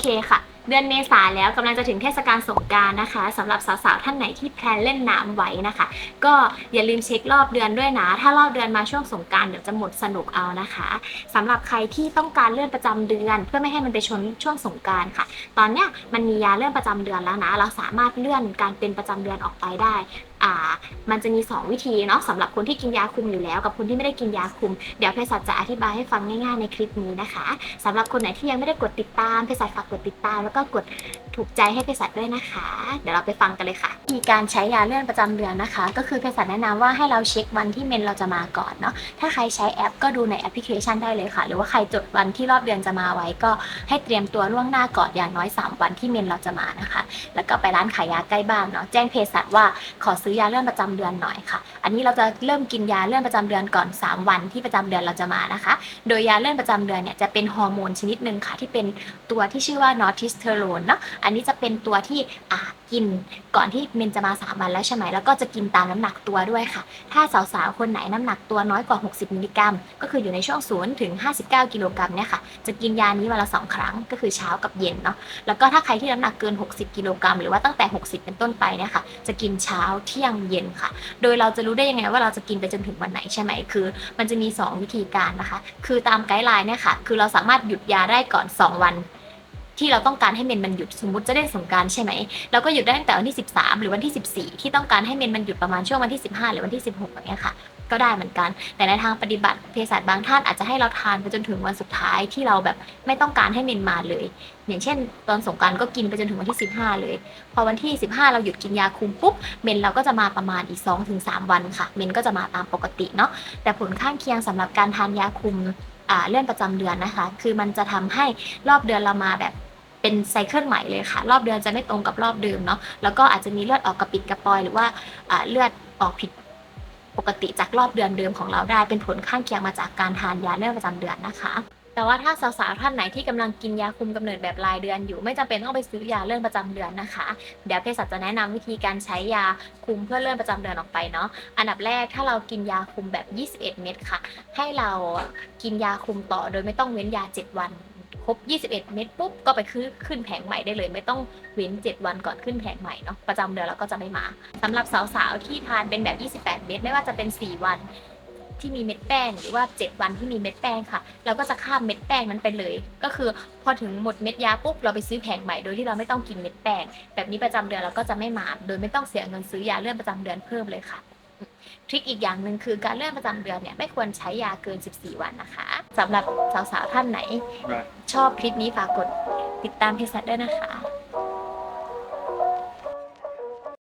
เคค่ะ เดือนเมษาแล้วกำลังจะถึงเทศกาลสงการนะคะสำหรับสาวๆท่านไหนที่แพลนเล่นน้ำไว้นะคะ ก็อย่าลืมเช็ครอบเดือนด้วยนะ ถ้ารอบเดือนมาช่วงสงการเดี๋ยวจะหมดสนุกเอานะคะสำหรับใครที่ต้องการเลื่อนประจำเดือน เพื่อไม่ให้มันไปชนช่วงสงการค่ะ ตอนเนี้ยมันมียาเลื่อนประจำเดือนแล้วนะ เราสามารถเลื่อนการเป็นประจำเดือนออกไปได้ อ่ามันจะมี 2 วิธีเนาะสำหรับคนที่กินยาคุมอยู่แล้ว กับคนที่ไม่ได้กินยาคุม เดี๋ยวเภสัชจะอธิบายให้ฟังง่ายๆในคลิปนี้นะคะสำหรับคนไหนที่ยังไม่ได้กดติดตามเภสัชฝากกดติดตามแล้วก็กด ถูกใจให้เภสัชด้วยนะคะ เดี๋ยวเราไปฟังกันเลยค่ะมีการใช้ยาเลื่อนประจำเดือนนะคะ ก็คือเภสัชแนะนำว่าให้เราเช็ควันที่เมนเราจะมาก่อนเนาะถ้าใครใช้แอปก็ดูในแอปพลิเคชันได้เลยค่ะ หรือว่าใครจดวันที่รอบเดือนจะมาไว้ก็ให้เตรียมตัวล่วงหน้าก่อนอย่างน้อย 3 วันที่เมนเราจะมานะคะ แล้วก็ไปร้านขายยาใกล้บ้านเนาะแจ้งเภสัชว่าขอซื้อยาเลื่อนประจำเดือนหน่อยค่ะ อันนี้เราจะเริ่มกินยาเลื่อนประจำเดือนก่อน 3 วันที่ประจำเดือนเราจะมานะคะ โดยยาเลื่อนประจำเดือนเนี่ยจะเป็นฮอร์โมนชนิดหนึ่งค่ะที่เป็นตัวที่ชื่อว่านอร์ทิสเทอโรนเนาะอันนี้จะเป็นตัวที่อ่ากินก่อนที่เมนจะมา 3 วันแล้วใช่ไหมแล้วก็จะกินตามน้ำหนักตัวด้วยค่ะ ถ้าสาวๆคนไหนน้ำหนักตัวน้อยกว่า 60 มิลลิกรัม ก็คืออยู่ในช่วง0ถึง59 กิโลกรัมเนี่ยค่ะจะกินยานี้วันละ 2 ครั้งก็คือเช้ากับเย็นเนาะแล้วก็ถ้าใครที่น้ำหนักเกิน 60 กิโลกรัมหรือว่าตั้งแต่ 60 เป็นต้นไปเนี่ยค่ะจะกินเช้าเที่ยงเย็นค่ะ โดยเราจะรู้ได้ยังไงว่าเราจะกินไปจนถึงวันไหนใช่ไหมคือ มันจะมี 2 วิธีการนะคะ คือตามไกด์ไลน์เนี่ยค่ะ คือเราสามารถหยุดยาได้ก่อน 2 วัน ที่เราต้องการให้เมนมันหยุดสมมติจะเล่นสงการใช่ไหมเราก็หยุดได้ตั้งแต่วันที่ 13 หรือวันที่ 14 ที่ต้องการให้เมนมันหยุดประมาณช่วงวันที่ 15 หรือวันที่ 16อย่างเงี้ยค่ะ ก็ได้เหมือนกัน แต่ในทางปฏิบัติเภสัชบางท่านอาจจะให้เราทานไปจนถึงวันสุดท้ายที่เราแบบไม่ต้องการให้เมนมาเลยอย่างเช่น ตอนสงการก็กินไปจนถึงวันที่ 15 เลย พอวันที่ 15 เราหยุดกินยาคุมปุ๊บเมนเราก็จะมาประมาณอีก 2-3 วันค่ะ เมนก็จะมาตามปกติเนาะแต่ผลข้างเคียงสำหรับการทานยาคุมเลื่อนประจำเดือนนะคะ คือมันจะทำให้รอบเดือนเรามาแบบเป็นไซเคิลใหม่เลยค่ะ รอบเดือนจะไม่ตรงกับรอบเดิมเนาะแล้วก็อาจจะมีเลือดออกกระปิดกระปอยหรือว่าเลือดออกผิด ปกติจากรอบเดือนเดิมของเราได้เป็นผลข้างเคียงมาจากการทานยาเลื่อนประจำเดือนนะคะแต่ว่าถ้าสาวๆท่านไหนที่กำลังกินยาคุมกำเนิดแบบรายเดือนอยู่ ไม่จำเป็นต้องไปซื้อยาเลื่อนประจำเดือนนะคะ เดี๋ยวเภสัชจะแนะนำวิธีการใช้ยาคุมเพื่อเลื่อนประจำเดือนออกไปเนาะอันดับแรกถ้าเรากินยาคุมแบบ 21 เม็ดค่ะ ให้เรากินยาคุมต่อโดยไม่ต้องเว้นยา 7 วัน ครบ 21 เม็ดปุ๊บก็ไปขึ้นขึ้นแผงใหม่ได้เลย ไม่ต้องเว้น 7 วันก่อนขึ้นแผงใหม่เนาะประจำเดือนเราก็จะไม่มาสำหรับสาวๆที่ทานเป็นแบบ 28 เม็ดไม่ว่าจะเป็น 4 วันที่มีเม็ดแป้งหรือว่า 7 วันที่มีเม็ดแป้งค่ะ เราก็จะข้ามเม็ดแป้งนั้นไปเลย ก็คือพอถึงหมดเม็ดยาปุ๊บเราไปซื้อแผงใหม่โดยที่เราไม่ต้องกินเม็ดแป้งแบบนี้ประจำเดือนเราก็จะไม่มาโดยไม่ต้องเสียเงินซื้อยาเลื่อนประจำเดือนเพิ่มเลยค่ะ ทริคอีกอย่างหนึ่งคือการเลื่อนประจำเดือนเนี่ยไม่ควรใช้ยาเกิน 14 วันนะคะสำหรับสาวๆท่านไหน ชอบคลิปนี้ฝากกดติดตามเพจด้วยนะคะ